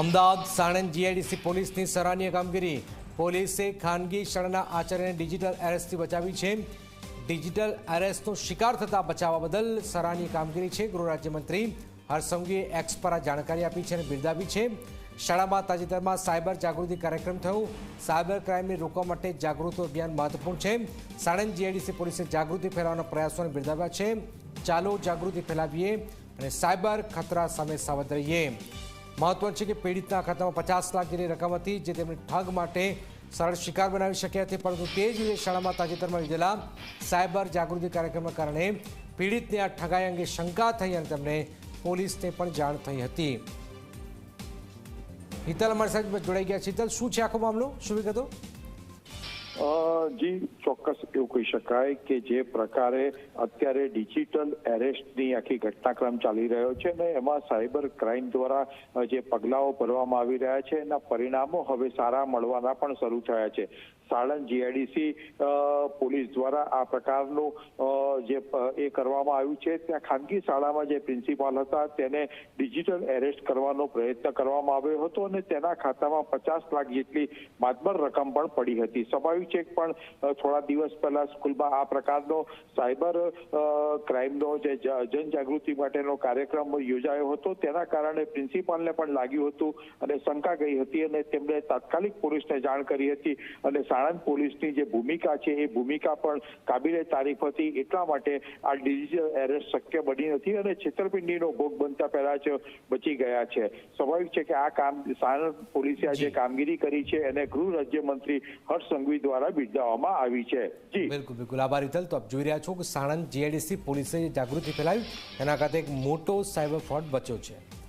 Ahmedabad Sanand GIDC પોલીસની સરાહનીય કામગીરી પોલીસે ખાનગી શાળાના આચાર્યને ડિજિટલ એરેસ્ટથી બચાવી છે. ડિજિટલ એરેસ્ટનો શિકાર થતા બચાવવા બદલ સરાહનીય કામગીરી છે. ગૃહ રાજ્યમંત્રી હર્ષસંઘવીએ એક્સ પર આ જાણકારી આપી છે અને બિરદાવી છે. શાળામાં તાજેતરમાં સાયબર જાગૃતિ કાર્યક્રમ થયો. સાયબર ક્રાઇમને રોકવા માટે જાગૃત અભિયાન મહત્વપૂર્ણ છે. સાણંદ જીઆઈડીસી પોલીસે જાગૃતિ ફેલાવવાના પ્રયાસોને બિરદાવ્યા છે. ચાલો જાગૃતિ ફેલાવીએ અને સાયબર ખતરા સામે સાવધ રહીએ. મહત્વનું છે કે પીડિતના ખાતામાં પચાસ લાખ જેટલી રકમ હતી જે તેમણે ઠગ માટે સરળ શિકાર બનાવી શક્યા હતી પરંતુ તે જ રીતે શાળામાં તાજેતરમાં યોજેલા સાયબર જાગૃતિ કાર્યક્રમના કારણે પીડિતને આ ઠગાઈ અંગે શંકા થઈ અને તેમને પોલીસને પણ જાણ થઈ હતી. હિતલ અમારી સાથે જોડાઈ ગયા છે. હિતલ, શું છે આખો મામલો? શું વિગતો? જી, ચોક્કસ એવું કહી શકાય કે જે પ્રકારે અત્યારે ડિજિટલ એરેસ્ટની આખી ઘટનાક્રમ ચાલી રહ્યો છે ને એમાં સાયબર ક્રાઇમ દ્વારા જે પગલાઓ ભરવામાં આવી રહ્યા છે, એના પરિણામો હવે સારા મળવાના પણ શરૂ થયા છે. સાણંદ જીઆઈડીસી પોલીસ દ્વારા આ પ્રકારનું જે એ કરવામાં આવ્યું છે, ત્યાં ખાનગી શાળામાં જે પ્રિન્સિપાલ હતા, તેને ડિજિટલ એરેસ્ટ કરવાનો પ્રયત્ન કરવામાં આવ્યો હતો અને તેના ખાતામાં પચાસ લાખ જેટલી માતબર રકમ પણ પડી હતી. સ્વાભાવિક છે પણ થોડા દિવસ પહેલા સ્કૂલમાં આ પ્રકારનો સાયબર ક્રાઇમનો જે જનજાગૃતિ માટેનો કાર્યક્રમ યોજાયો હતો. તેના કારણે પ્રિન્સિપાલને પણ લાગ્યું હતું અને શંકા ગઈ હતી અને તેમણે તાત્કાલિક પોલીસને જાણ કરી હતી અને સાણંદ પોલીસની જે ભૂમિકા છે, એ ભૂમિકા પણ કાબિલે તારીફ હતી. એટલા માટે આ ડિજિટલ એરેસ્ટ શક્ય બની નથી અને છેતરપિંડીનો ભોગ બનતા પહેલા જ બચી ગયા છે. સ્વાભાવિક છે કે આ કામ સાણંદ પોલીસે આ જે. કામગીરી કરી છે એને ગૃહ રાજ્યમંત્રી હર્ષ સંઘવી દ્વારા બિરદાવવામાં આવી છે. જી. બિલકુલ બિલકુલ. આભાર હિતલ તો આપ જોઈ રહ્યા છો કે સાણંદ જીઆઈડીસી પોલીસે જાગૃતિ ફેલાવી. એના ખાતે એક મોટો સાયબર ફ્રોડ બચ્યો છે.